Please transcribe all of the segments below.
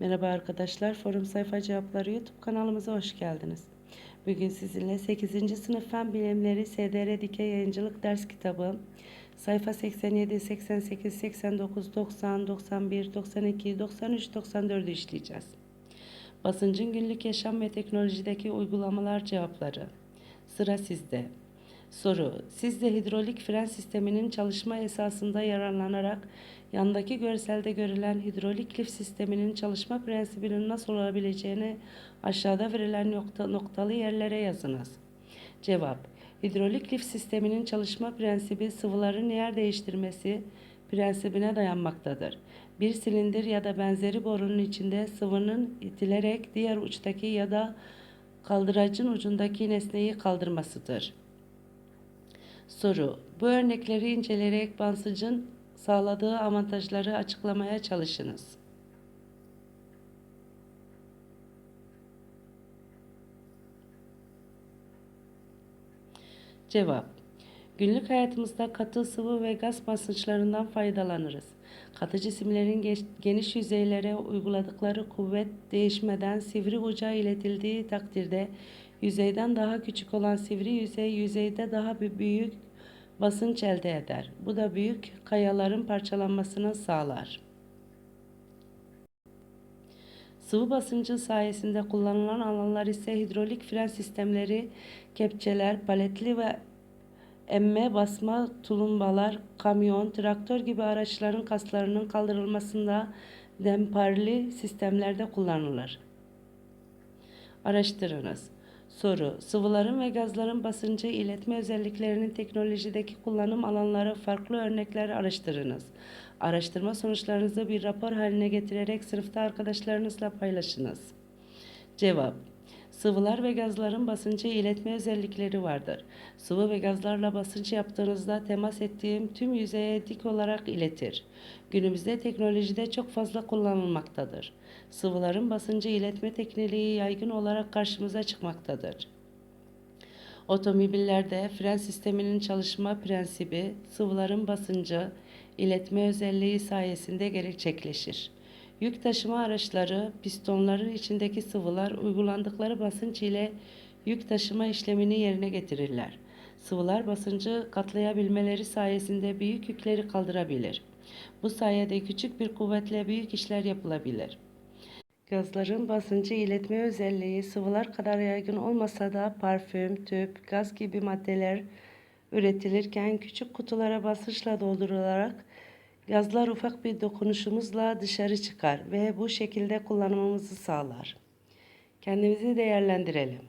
Merhaba arkadaşlar, Forum Sayfa Cevapları YouTube kanalımıza hoş geldiniz. Bugün sizinle 8. sınıf Fen Bilimleri SDR Dikey Yayıncılık Ders Kitabı sayfa 87, 88, 89, 90, 91, 92, 93, 94'ü işleyeceğiz. Basıncın günlük yaşam ve teknolojideki uygulamalar cevapları. Sıra sizde. Soru. Sizce hidrolik fren sisteminin çalışma esasında yararlanarak yandaki görselde görülen hidrolik lif sisteminin çalışma prensibinin nasıl olabileceğini aşağıda verilen nokta, noktalı yerlere yazınız. Cevap. Hidrolik lif sisteminin çalışma prensibi sıvıların yer değiştirmesi prensibine dayanmaktadır. Bir silindir ya da benzeri borunun içinde sıvının itilerek diğer uçtaki ya da kaldıracın ucundaki nesneyi kaldırmasıdır. Soru. Bu örnekleri inceleyerek basıncın sağladığı avantajları açıklamaya çalışınız. Cevap. Günlük hayatımızda katı, sıvı ve gaz basınçlarından faydalanırız. Katı cisimlerin geniş yüzeylere uyguladıkları kuvvet değişmeden sivri uca iletildiği takdirde yüzeyden daha küçük olan sivri yüzey yüzeyde daha bü- büyük basınç elde eder. Bu da büyük kayaların parçalanmasını sağlar. Sıvı basıncı sayesinde kullanılan alanlar ise hidrolik fren sistemleri, kepçeler, paletli ve emme basma tulumbalar, kamyon, traktör gibi araçların kaslarının kaldırılmasında demparli sistemlerde kullanılır. Araştırınız. Soru: Sıvıların ve gazların basıncı iletme özelliklerinin teknolojideki kullanım alanları farklı örnekler araştırınız. Araştırma sonuçlarınızı bir rapor haline getirerek sınıfta arkadaşlarınızla paylaşınız. Cevap: Sıvılar ve gazların basıncı iletme özellikleri vardır. Sıvı ve gazlarla basınç yaptığınızda temas ettiğim tüm yüzeye dik olarak iletir. Günümüzde teknolojide çok fazla kullanılmaktadır. Sıvıların basıncı iletme tekniği yaygın olarak karşımıza çıkmaktadır. Otomobillerde fren sisteminin çalışma prensibi sıvıların basıncı iletme özelliği sayesinde gerçekleşir. Yük taşıma araçları pistonların içindeki sıvılar uygulandıkları basınç ile yük taşıma işlemini yerine getirirler. Sıvılar basıncı katlayabilmeleri sayesinde büyük yükleri kaldırabilir. Bu sayede küçük bir kuvvetle büyük işler yapılabilir. Gazların basıncı iletme özelliği sıvılar kadar yaygın olmasa da parfüm, tüp, gaz gibi maddeler üretilirken küçük kutulara basınçla doldurularak gazlar ufak bir dokunuşumuzla dışarı çıkar ve bu şekilde kullanımımızı sağlar. Kendimizi değerlendirelim.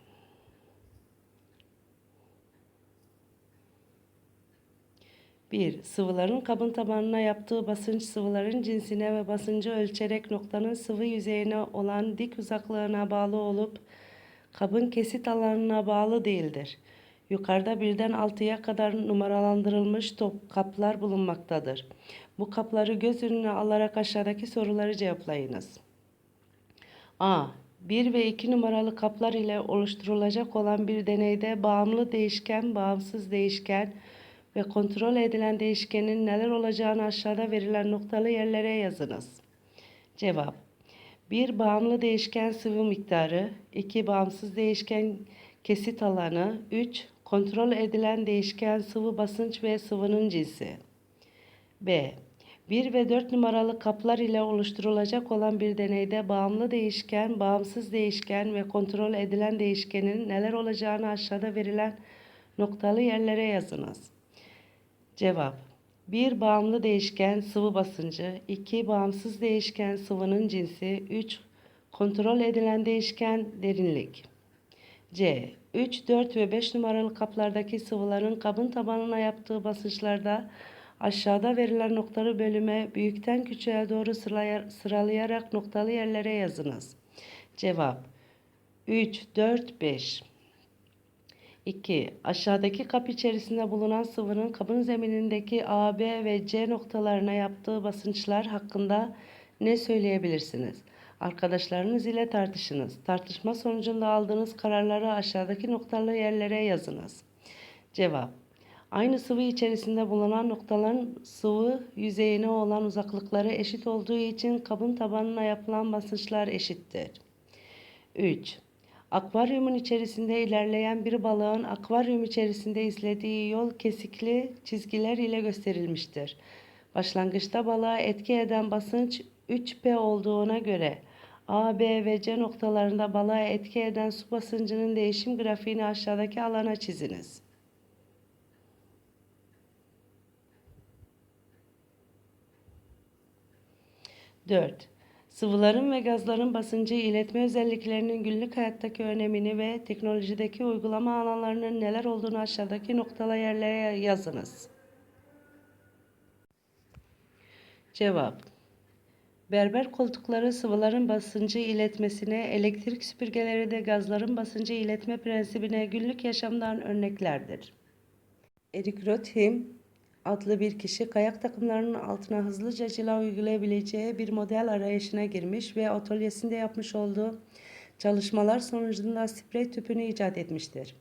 Bir, sıvıların kabın tabanına yaptığı basınç sıvıların cinsine ve basıncı ölçerek noktanın sıvı yüzeyine olan dik uzaklığına bağlı olup kabın kesit alanına bağlı değildir. Yukarıda birden altıya kadar numaralandırılmış top kaplar bulunmaktadır. Bu kapları göz önüne alarak aşağıdaki soruları cevaplayınız. A. 1 ve 2 numaralı kaplar ile oluşturulacak olan bir deneyde bağımlı değişken, bağımsız değişken ve kontrol edilen değişkenin neler olacağını aşağıda verilen noktalı yerlere yazınız. Cevap 1. Bağımlı değişken sıvı miktarı 2. Bağımsız değişken kesit alanı 3. Kontrol edilen değişken sıvı basınç ve sıvının cinsi B. 1 ve 4 numaralı kaplar ile oluşturulacak olan bir deneyde bağımlı değişken, bağımsız değişken ve kontrol edilen değişkenin neler olacağını aşağıda verilen noktalı yerlere yazınız. Cevap 1 bağımlı değişken sıvı basıncı, 2 bağımsız değişken sıvının cinsi, 3 kontrol edilen değişken derinlik. C. 3, 4 ve 5 numaralı kaplardaki sıvıların kabın tabanına yaptığı basınçlarda aşağıda verilen noktalı bölüme büyükten küçüğe doğru sıralayarak noktalı yerlere yazınız. Cevap 3, 4, 5. 2. Aşağıdaki kap içerisinde bulunan sıvının kabın zeminindeki A, B ve C noktalarına yaptığı basınçlar hakkında ne söyleyebilirsiniz? Arkadaşlarınız ile tartışınız. Tartışma sonucunda aldığınız kararları aşağıdaki noktalı yerlere yazınız. Cevap Aynı sıvı içerisinde bulunan noktaların sıvı yüzeyine olan uzaklıkları eşit olduğu için kabın tabanına yapılan basınçlar eşittir. 3. Akvaryumun içerisinde ilerleyen bir balığın akvaryum içerisinde izlediği yol kesikli çizgiler ile gösterilmiştir. Başlangıçta balığa etki eden basınç 3P olduğuna göre A, B ve C noktalarında balığa etki eden su basıncının değişim grafiğini aşağıdaki alana çiziniz. Dört. Sıvıların ve gazların basıncı iletme özelliklerinin günlük hayattaki önemini ve teknolojideki uygulama alanlarının neler olduğunu aşağıdaki noktalı yerlere yazınız. Cevap Berber koltukları sıvıların basıncı iletmesine, elektrik süpürgeleri de gazların basıncı iletme prensibine günlük yaşamdan örneklerdir. Erik Rothim adlı bir kişi kayak takımlarının altına hızlıca cila uygulayabileceği bir model arayışına girmiş ve atölyesinde yapmış olduğu çalışmalar sonucunda sprey tüpünü icat etmiştir.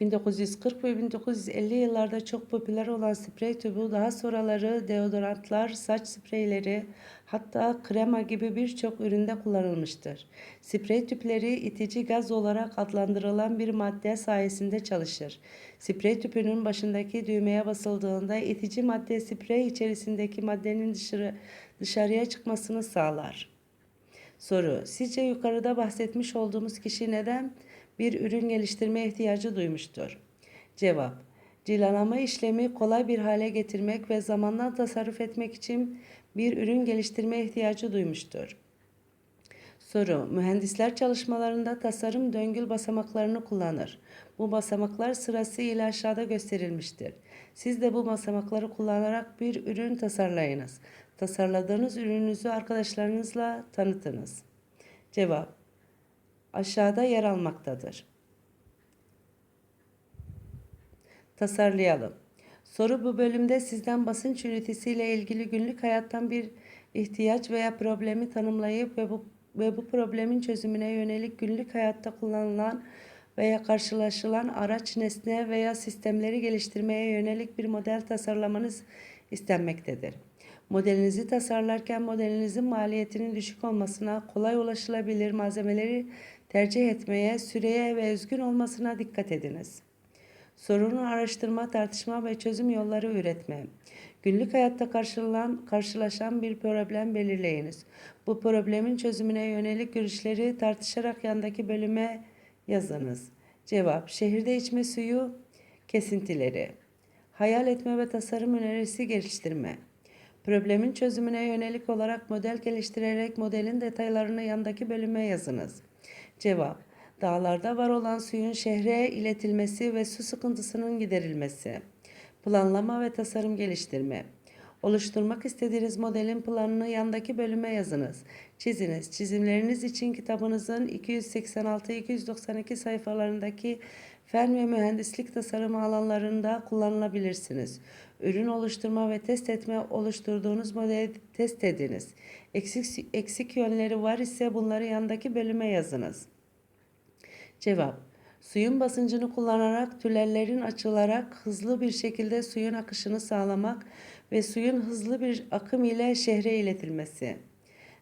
1940 ve 1950 yıllarda çok popüler olan sprey tübü daha sonraları deodorantlar, saç spreyleri hatta krema gibi birçok üründe kullanılmıştır. Sprey tüpleri itici gaz olarak adlandırılan bir madde sayesinde çalışır. Sprey tüpünün başındaki düğmeye basıldığında itici madde sprey içerisindeki maddenin dışarı, dışarıya çıkmasını sağlar. Soru: Sizce yukarıda bahsetmiş olduğumuz kişi neden bir ürün geliştirme ihtiyacı duymuştur? Cevap: Cilalama işlemi kolay bir hale getirmek ve zamandan tasarruf etmek için bir ürün geliştirme ihtiyacı duymuştur. Soru: Mühendisler çalışmalarında tasarım döngül basamaklarını kullanır. Bu basamaklar sırasıyla aşağıda gösterilmiştir. Siz de bu basamakları kullanarak bir ürün tasarlayınız. Tasarladığınız ürününüzü arkadaşlarınızla tanıtınız. Cevap: Aşağıda yer almaktadır. Tasarlayalım. Soru bu bölümde sizden basınç ünitesiyle ilgili günlük hayattan bir ihtiyaç veya problemi tanımlayıp ve bu ve bu problemin çözümüne yönelik günlük hayatta kullanılan veya karşılaşılan araç, nesne veya sistemleri geliştirmeye yönelik bir model tasarlamanız istenmektedir. Modelinizi tasarlarken modelinizin maliyetinin düşük olmasına, kolay ulaşılabilir malzemeleri tercih etmeye, süreye ve özgün olmasına dikkat ediniz. Sorunu araştırma, tartışma ve çözüm yolları üretme. Günlük hayatta karşılan, karşılaşan bir problem belirleyiniz. Bu problemin çözümüne yönelik görüşleri tartışarak yandaki bölüme yazınız. Cevap: Şehirde içme suyu kesintileri. Hayal etme ve tasarım önerisi geliştirme. Problemin çözümüne yönelik olarak model geliştirerek modelin detaylarını yandaki bölüme yazınız. Cevap: Dağlarda var olan suyun şehre iletilmesi ve su sıkıntısının giderilmesi. Planlama ve tasarım geliştirme. Oluşturmak istediğiniz modelin planını yandaki bölüme yazınız. Çiziniz. Çizimleriniz için kitabınızın 286-292 sayfalarındaki fen ve mühendislik tasarımı alanlarında kullanılabilirsiniz. Ürün oluşturma ve test etme oluşturduğunuz modeli test ediniz. Eksik, eksik yönleri var ise bunları yandaki bölüme yazınız. Cevap Suyun basıncını kullanarak tülellerin açılarak hızlı bir şekilde suyun akışını sağlamak ve suyun hızlı bir akım ile şehre iletilmesi.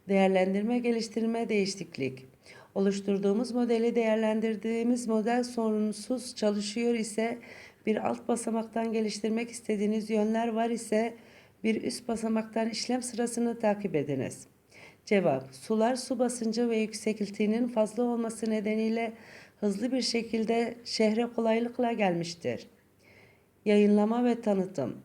Değerlendirme, geliştirme, değişiklik. Oluşturduğumuz modeli değerlendirdiğimiz model sorunsuz çalışıyor ise bir alt basamaktan geliştirmek istediğiniz yönler var ise bir üst basamaktan işlem sırasını takip ediniz. Cevap: Sular su basıncı ve yüksekliğinin fazla olması nedeniyle hızlı bir şekilde şehre kolaylıkla gelmiştir. Yayınlama ve tanıtım.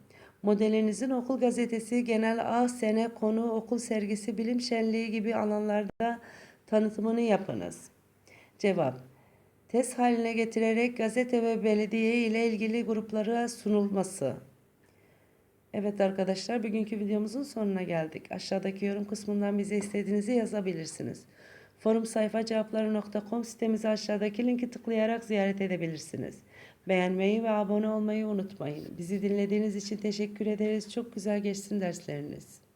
Modelinizin okul gazetesi, genel A sene konu, okul sergisi, bilim şenliği gibi alanlarda tanıtımını yapınız. Cevap. Test haline getirerek gazete ve belediye ile ilgili gruplara sunulması. Evet arkadaşlar bugünkü videomuzun sonuna geldik. Aşağıdaki yorum kısmından bize istediğinizi yazabilirsiniz. Forum sayfa cevapları.com sitemizi aşağıdaki linki tıklayarak ziyaret edebilirsiniz. Beğenmeyi ve abone olmayı unutmayın. Bizi dinlediğiniz için teşekkür ederiz. Çok güzel geçsin dersleriniz.